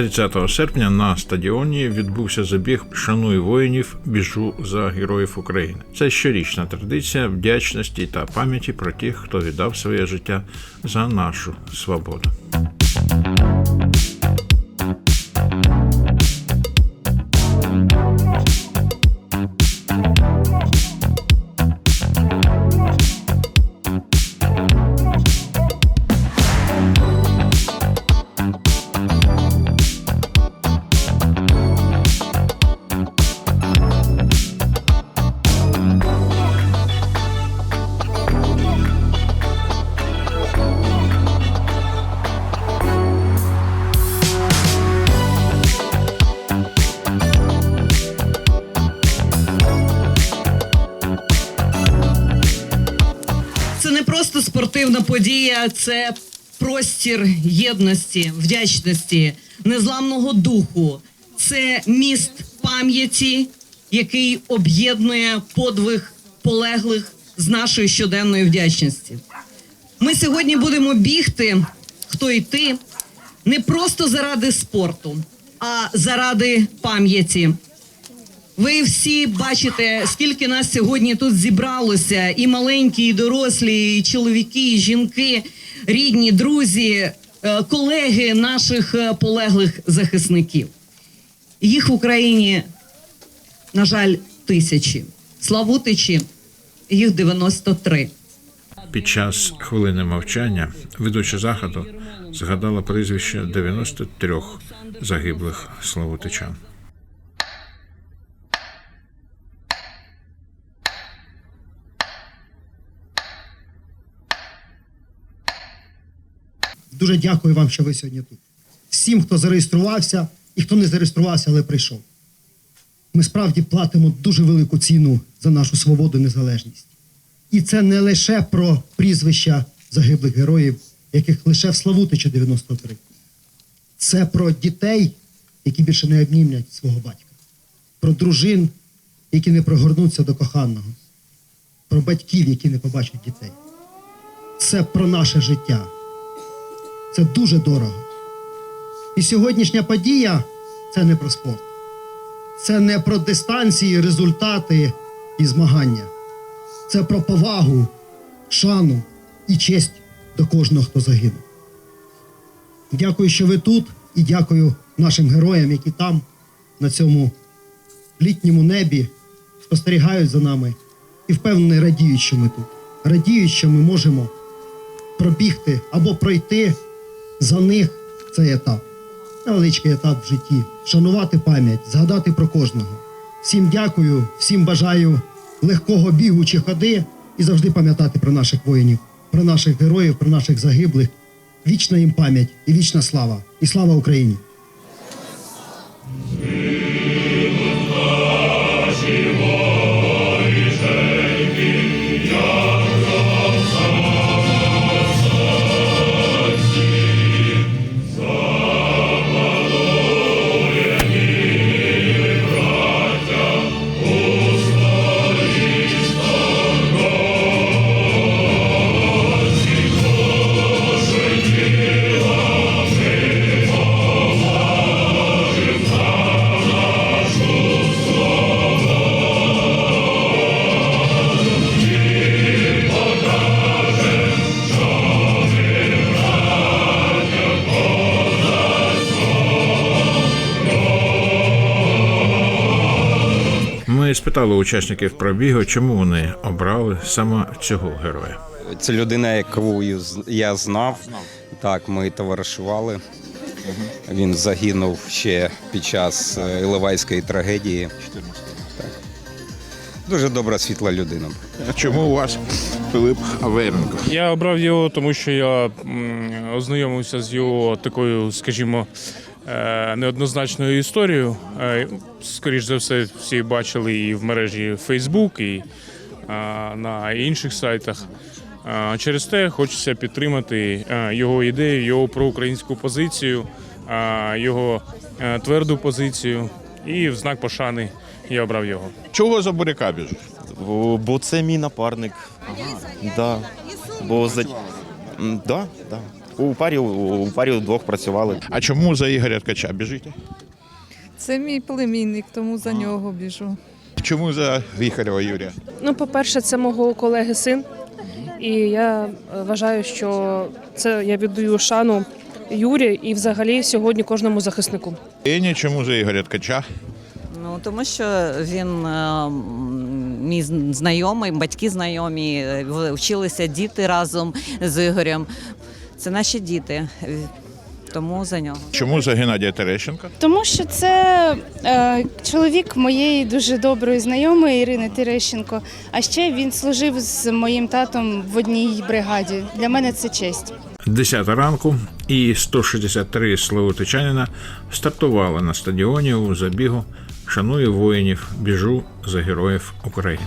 30 серпня на стадіоні відбувся забіг Шануй воїнів, біжу за героїв України. Це щорічна традиція вдячності та пам'яті про тих, хто віддав своє життя за нашу свободу. Спортивна подія, це простір єдності, вдячності, незламного духу. Це міст пам'яті, який об'єднує подвиг полеглих з нашої щоденної вдячності. Ми сьогодні будемо бігти, хто йти, не просто заради спорту, а заради пам'яті. Ви всі бачите, скільки нас сьогодні тут зібралося: і маленькі, і дорослі, і чоловіки, і жінки, рідні, друзі, е, колеги наших е, полеглих захисників. Їх в Україні, на жаль, тисячі. Славутичі їх 93. Під час хвилини мовчання ведуча заходу згадала прізвище 93 загиблих славутичан. Дуже дякую вам, що ви сьогодні тут. Всім, хто зареєструвався і хто не зареєструвався, але прийшов. Ми справді платимо дуже велику ціну за нашу свободу і незалежність. І це не лише про прізвища загиблих героїв, яких лише в Славутичі 93. Це про дітей, які більше не обнімлять свого батька, про дружин, які не пригорнуться до коханого, про батьків, які не побачать дітей. Це про наше життя. Це дуже дорого. І сьогоднішня подія це не про спорт. Це не про дистанції, результати і змагання. Це про повагу, шану і честь до кожного, хто загинув. Дякую, що ви тут, і дякую нашим героям, які там, на цьому літньому небі, спостерігають за нами і впевнений радіють, що ми тут. Радіють, що ми можемо пробігти або пройти за них цей етап. Невеличкий етап в житті. Шанувати пам'ять, згадати про кожного. Всім дякую, всім бажаю легкого бігу чи ходи і завжди пам'ятати про наших воїнів, про наших героїв, про наших загиблих. Вічна їм пам'ять і вічна слава. І слава Україні! Ми спитали учасників пробігу, чому вони обрали саме цього героя. Це людина, яку я знав. Так, ми товаришували. Він загинув ще під час е, Іловайської трагедії. Так. Дуже добра, світла людина. Чому у вас Пилип Аверенко? Я обрав його, тому що я ознайомився з його такою, скажімо, неоднозначною історією. Е, Скоріш за все, всі бачили і в мережі Facebook, і е, на інших сайтах. Е, Через те хочеться підтримати е, його ідею, його проукраїнську позицію, е, його е, тверду позицію. І в знак пошани я обрав його. Чого за буряка біжиш? Бо, це мій напарник. Да. Бо за... Да, да. У парі у парі вдвох працювали. А чому за Ігоря Ткача біжите? Це мій племінник, тому за нього біжу. Чому за Віхарєва Юрія? Ну, по-перше, це мого колеги син, і я е, вважаю, що це я віддаю шану Юрі і взагалі сьогодні кожному захиснику. І чому за Ігоря Ткача? Ну тому що він е, мій знайомий, батьки знайомі, е, вчилися діти разом з Ігорем. Це наші діти, е, тому за нього. Чому за Геннадія Терещенка? Тому що це е, чоловік моєї дуже доброї знайомої Ірини Терещенко. А ще він служив з моїм татом в одній бригаді. Для мене це честь. 10 ранку і 163 словотичанина стартували на стадіоні у забігу Шаную воїнів, біжу за героїв України.